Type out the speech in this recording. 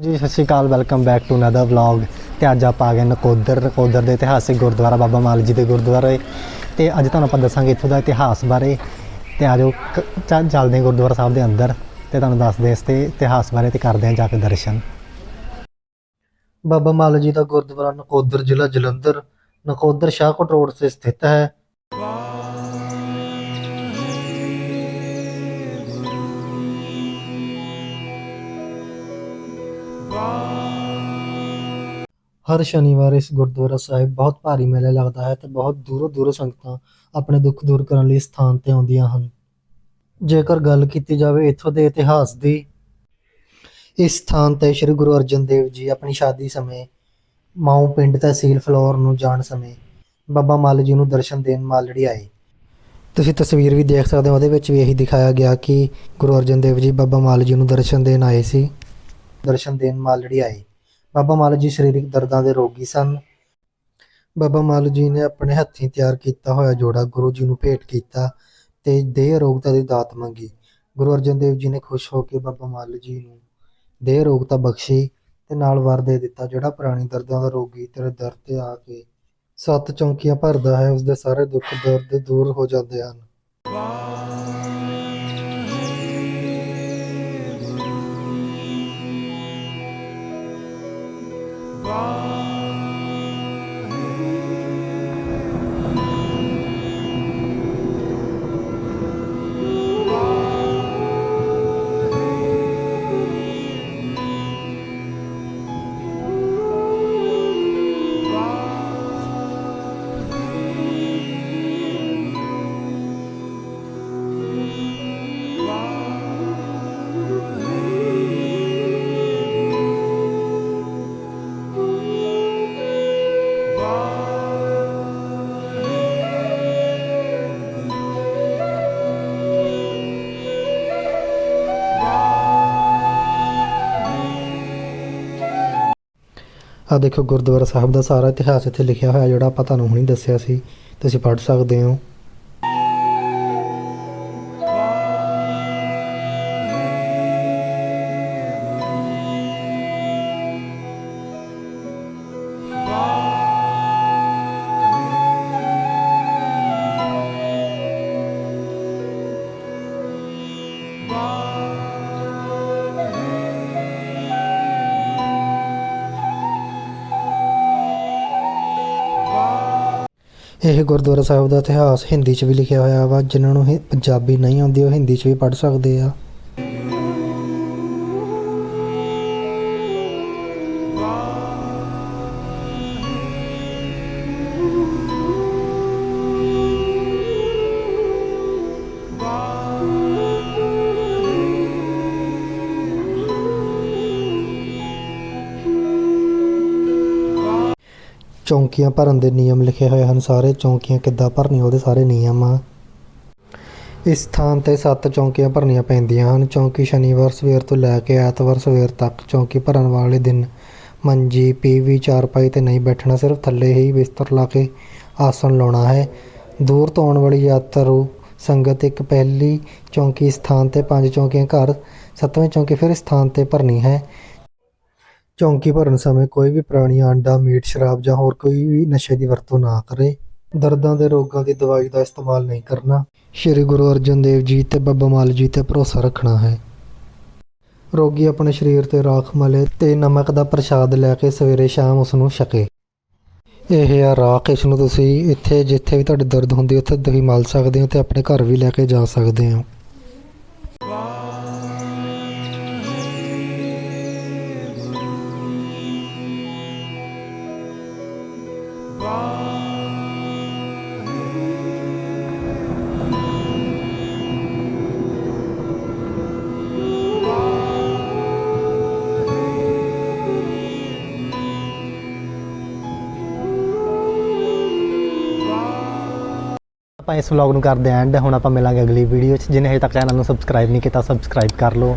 ਜੀ, ਸਤਿ ਸ਼੍ਰੀ ਅਕਾਲ welcome back to another vlog ਤੇ ਅੱਜ ਆਪਾਂ ਆ ਗਏ ਨਕੋਦਰ ਨਕੋਦਰ ਦੇ ਇਤਿਹਾਸਿਕ ਗੁਰਦੁਆਰਾ ਬਾਬਾ ਮਾਲ ਜੀ ਦੇ ਗੁਰਦੁਆਰੇ। ਤੇ ਅੱਜ ਤੁਹਾਨੂੰ ਆਪਾਂ ਦੱਸਾਂਗੇ ਇੱਥੋਂ ਦਾ ਇਤਿਹਾਸ ਬਾਰੇ। ਤੇ ਆਜੋ ਕ- ਚ- ਚੱਲਦੇ ਹਾਂ ਗੁਰਦੁਆਰਾ ਸਾਹਿਬ ਦੇ ਅੰਦਰ। ਤੇ ਤੁਹਾਨੂੰ ਦੱਸਦੇ ਇਸ ਤੇ ਇਤਿਹਾਸ ਬਾਰੇ ਤੇ ਕਰਦੇ ਹਾਂ ਜਾ ਕੇ ਦਰਸ਼ਨ। ਬਾਬਾ ਮਾਲ ਜੀ ਦਾ ਗੁਰਦੁਆਰਾ ਨਕੋਦਰ ਜ਼ਿਲ੍ਹਾ ਜਲੰਧਰ। ਨਕੋਦਰ ਸ਼ਾਹਕੋਟ ਰੋਡ ਤੇ ਸਥਿਤ ਹੈ। ਹਰ ਸ਼ਨੀਵਾਰ ਇਸ ਗੁਰਦੁਆਰਾ ਸਾਹਿਬ ਬਹੁਤ ਭਾਰੀ ਮੇਲਾ ਲੱਗਦਾ ਹੈ ਤੇ ਬਹੁਤ ਦੂਰੋਂ ਦੂਰੋਂ ਸੰਗਤਾਂ ਆਪਣੇ ਦੁੱਖ ਦੂਰ ਕਰਨ ਲਈ ਇਸ ਸਥਾਨ ਤੇ ਆਉਂਦੀਆਂ ਹਨ। ਜੇਕਰ ਗੱਲ ਕੀਤੀ ਜਾਵੇ ਇੱਥੋਂ ਦੇ ਇਤਿਹਾਸ ਦੀ, ਇਸ ਸਥਾਨ ਤੇ ਸ੍ਰੀ ਗੁਰੂ ਅਰਜਨ ਦੇਵ ਜੀ ਆਪਣੀ ਸ਼ਾਦੀ ਸਮੇਂ ਮਾਊ ਪਿੰਡ ਤਹਿਸੀਲ ਫਲੋਰ ਨੂੰ ਜਾਣ ਸਮੇਂ ਬਾਬਾ ਮਾਲ ਜੀ ਨੂੰ ਦਰਸ਼ਨ ਦੇਣ ਮਾਲੜੀ ਆਏ। ਤੁਸੀਂ ਤਸਵੀਰ ਵੀ ਦੇਖ ਸਕਦੇ ਹੋ, ਉਹਦੇ ਵਿੱਚ ਵੀ ਇਹੀ ਦਿਖਾਇਆ ਗਿਆ ਕਿ ਗੁਰੂ ਅਰਜਨ ਦੇਵ ਜੀ ਬਾਬਾ ਮਾਲ ਜੀ ਨੂੰ ਦਰਸ਼ਨ ਦੇਣ ਆਏ ਸੀ। ਦਰਸ਼ਨ ਦੇਣ ਮਾਲੜੀ ਆਏ। ਬਾਬਾ ਮੱਲ ਜੀ ਸਰੀਰਕ ਦਰਦਾਂ ਦੇ ਰੋਗੀ ਸਨ। ਬਾਬਾ ਮੱਲ ਜੀ ਨੇ ਆਪਣੇ ਹੱਥੀਂ ਤਿਆਰ ਕੀਤਾ ਹੋਇਆ ਜੋੜਾ ਗੁਰੂ ਜੀ ਨੂੰ ਭੇਟ ਕੀਤਾ ਤੇ ਦੇਹ ਅਰੋਗਤਾ ਦੀ ਦਾਤ ਮੰਗੀ। ਗੁਰੂ ਅਰਜਨ ਦੇਵ ਜੀ ਨੇ ਖੁਸ਼ ਹੋ ਕੇ ਬਾਬਾ ਮੱਲ ਜੀ ਨੂੰ ਦੇਹ ਅਰੋਗਤਾ ਬਖਸ਼ੀ ਤੇ ਨਾਲ ਵਰ ਦੇ ਦਿੱਤਾ, ਜਿਹੜਾ ਪੁਰਾਣੀ ਦਰਦਾਂ ਦਾ ਰੋਗੀ ਤੇਰੇ ਦਰ ਤੇ ਆ ਕੇ ਸੱਤ ਚੌਂਕੀਆਂ ਭਰਦਾ ਹੈ, ਉਸਦੇ ਸਾਰੇ ਦੁੱਖ ਦਰਦ ਦੂਰ ਹੋ ਜਾਂਦੇ ਹਨ। ਆ ਦੇਖੋ ਗੁਰਦੁਆਰਾ ਸਾਹਿਬ ਦਾ ਸਾਰਾ ਇਤਿਹਾਸ ਇੱਥੇ ਲਿਖਿਆ ਹੋਇਆ ਜਿਹੜਾ ਆਪਾਂ ਤੁਹਾਨੂੰ ਹੁਣੀ ਦੱਸਿਆ ਸੀ। ਤੁਸੀਂ ਪੜ੍ਹ ਸਕਦੇ ਹੋ। ਇਹ ਗੁਰਦੁਆਰਾ ਸਾਹਿਬ ਦਾ ਇਤਿਹਾਸ ਹਿੰਦੀ 'ਚ ਵੀ ਲਿਖਿਆ ਹੋਇਆ ਵਾ, ਜਿਨ੍ਹਾਂ ਨੂੰ ਹਿ- ਪੰਜਾਬੀ ਨਹੀਂ ਆਉਂਦੀ, ਉਹ ਹਿੰਦੀ 'ਚ ਵੀ ਪੜ੍ਹ ਸਕਦੇ ਆ। ਚੌਂਕੀਆਂ ਭਰਨ ਦੇ ਨਿਯਮ ਲਿਖੇ ਹੋਏ ਹਨ। ਸਾਰੇ ਚੌਂਕੀਆਂ ਕਿੱਦਾਂ ਭਰਨੀਆਂ, ਉਹਦੇ ਸਾਰੇ ਨਿਯਮ ਆ। ਇਸ ਥਾਂ ਤੇ ਸੱਤ ਚੌਂਕੀਆਂ ਭਰਨੀਆਂ ਪੈਂਦੀਆਂ ਹਨ। ਚੌਂਕੀ ਸ਼ਨੀਵਾਰ ਸਵੇਰ ਤੋਂ ਲੈ ਕੇ ਐਤਵਾਰ ਸਵੇਰ ਤੱਕ ਚੌਂਕੀ ਭਰਨ ਵਾਲੇ ਦਿਨ ਮੰਜੀ, ਪੀਵੀ, ਚਾਰਪਾਈ ਤੇ ਨਹੀਂ ਬੈਠਣਾ, ਸਿਰਫ ਥੱਲੇ ਹੀ ਬਿਸਤਰ ਲਾ ਕੇ ਆਸਣ ਲਾਉਣਾ ਹੈ। ਦੂਰ ਤੋਂ ਆਉਣ ਵਾਲੀ ਯਾਤਰੂ ਸੰਗਤ ਇੱਕ ਪਹਿਲੀ ਚੌਂਕੀ ਸਥਾਨ ਤੇ ਪੰਜ ਚੌਂਕੀਆਂ ਘਰ, ਸੱਤਵੇਂ ਚੌਂਕੀ ਫਿਰ ਸਥਾਨ ਤੇ ਭਰਨੀ ਹੈ। ਚੌਂਕੀ ਭਰਨ ਸਮੇਂ ਕੋਈ ਵੀ ਪ੍ਰਾਣੀ ਆਂਡਾ, ਮੀਟ, ਸ਼ਰਾਬ ਜਾਂ ਹੋਰ ਕੋਈ ਵੀ ਨਸ਼ੇ ਦੀ ਵਰਤੋਂ ਨਾ ਕਰੇ। ਦਰਦਾਂ ਦੇ ਰੋਗਾਂ ਦੀ ਦਵਾਈ ਦਾ ਇਸਤੇਮਾਲ ਨਹੀਂ ਕਰਨਾ। ਸ੍ਰੀ ਗੁਰੂ ਅਰਜਨ ਦੇਵ ਜੀ ਤੇ ਬਾਬਾ ਮਾਲ ਜੀ ਤੇ ਭਰੋਸਾ ਰੱਖਣਾ ਹੈ। ਰੋਗੀ ਆਪਣੇ ਸਰੀਰ ਤੇ ਰਾਖ ਮਲੇ ਤੇ ਨਮਕ ਦਾ ਪ੍ਰਸ਼ਾਦ ਲੈ ਕੇ ਸਵੇਰੇ ਸ਼ਾਮ ਉਸ ਨੂੰ ਛਕੇ। ਇਹ ਆ ਰਾਖ, ਇਸ ਨੂੰ ਤੁਸੀਂ ਇੱਥੇ, ਜਿੱਥੇ ਵੀ ਤੁਹਾਡੇ ਦਰਦ ਹੁੰਦੀ ਉੱਥੇ ਤੁਸੀਂ ਮਲ ਸਕਦੇ ਹੋ ਤੇ ਆਪਣੇ ਘਰ ਵੀ ਲੈ ਕੇ ਜਾ ਸਕਦੇ ਹੋ। ਆਪਾਂ ਇਸ ਵਲੌਗ ਨੂੰ ਕਰਦੇ ਐਂਡ ਹੁਣ ਆਪਾਂ ਮਿਲਾਂਗੇ ਅਗਲੀ ਵੀਡੀਓ 'ਚ। ਜਿਹਨੇ ਹਜੇ ਤੱਕ ਚੈਨਲ ਨੂੰ ਸਬਸਕ੍ਰਾਈਬ ਨਹੀਂ ਕੀਤਾ ਸਬਸਕ੍ਰਾਈਬ ਕਰ ਲਓ।